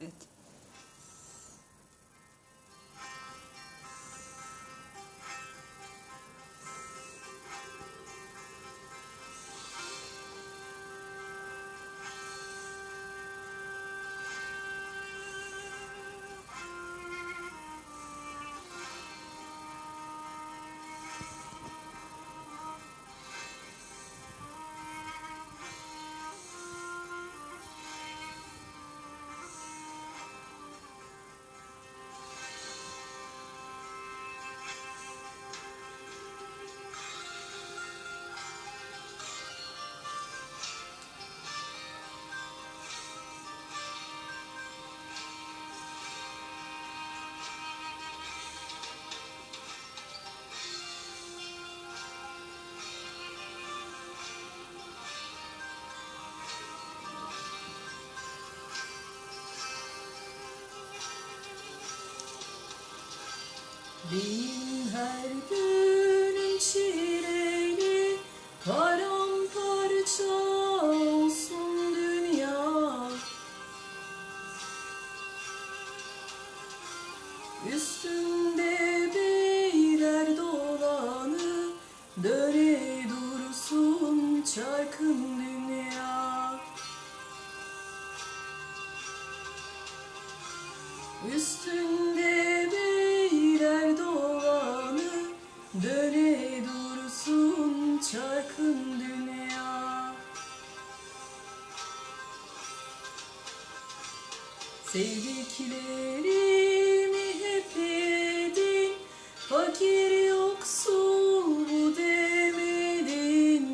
É Benim her günüm çileli Paramparça olsun dünya. Üstünde beyler dolanı Döne dursun çarkın dünya. Üstünde Sevdiklerimi hep yedin. Fakir yoksul bu demedin.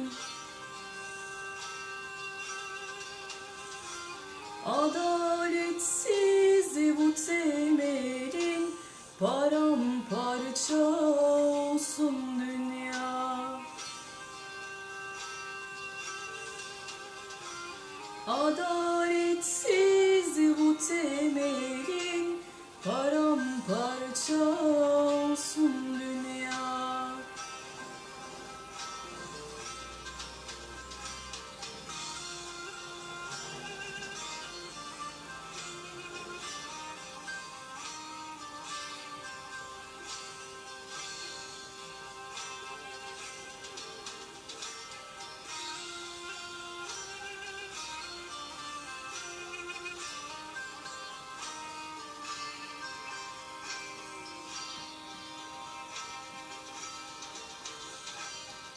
Adaletsiz bu temelin Paramparça olsun dünya. Adaletsiz temelin Paramparça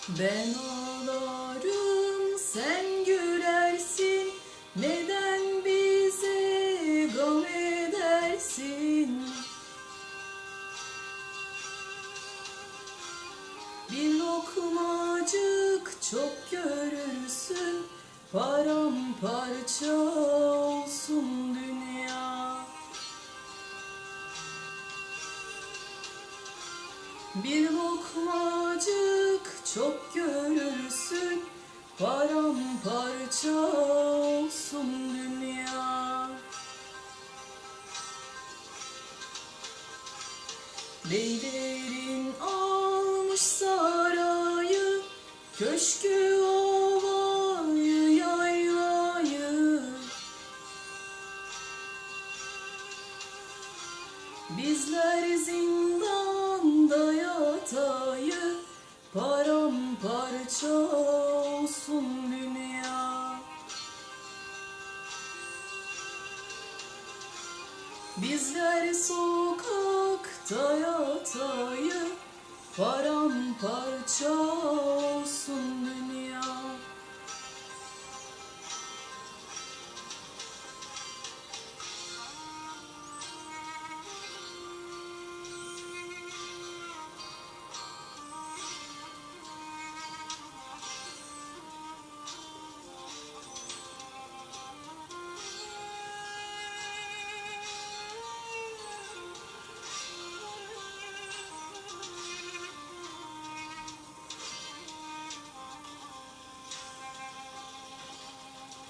Ben ağlarım sen gülersin. Neden bize gam edersin? Bir lokmacık çok görürsün. Paramparça olsun dünya. Bir lokmacık çok görürsün Paramparça olsun dünya. Beylerin almış sarayı Köşkü ovayı yaylayı. Bizler zindanda Paramparça olsun dünya. Bizler sokakta yatayı Paramparça olsun dünya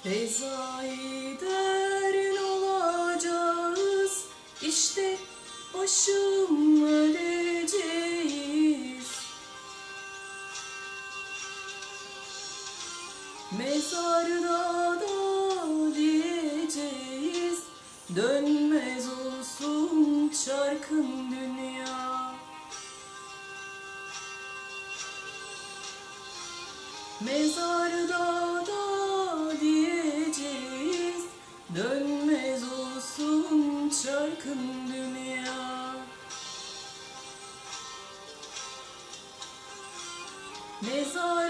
Rezai derin olacağız. İşte başım öleceğiz. Mezarda da diyeceğiz Dönmez olsun çarkın dünya. Mezarda Mezarda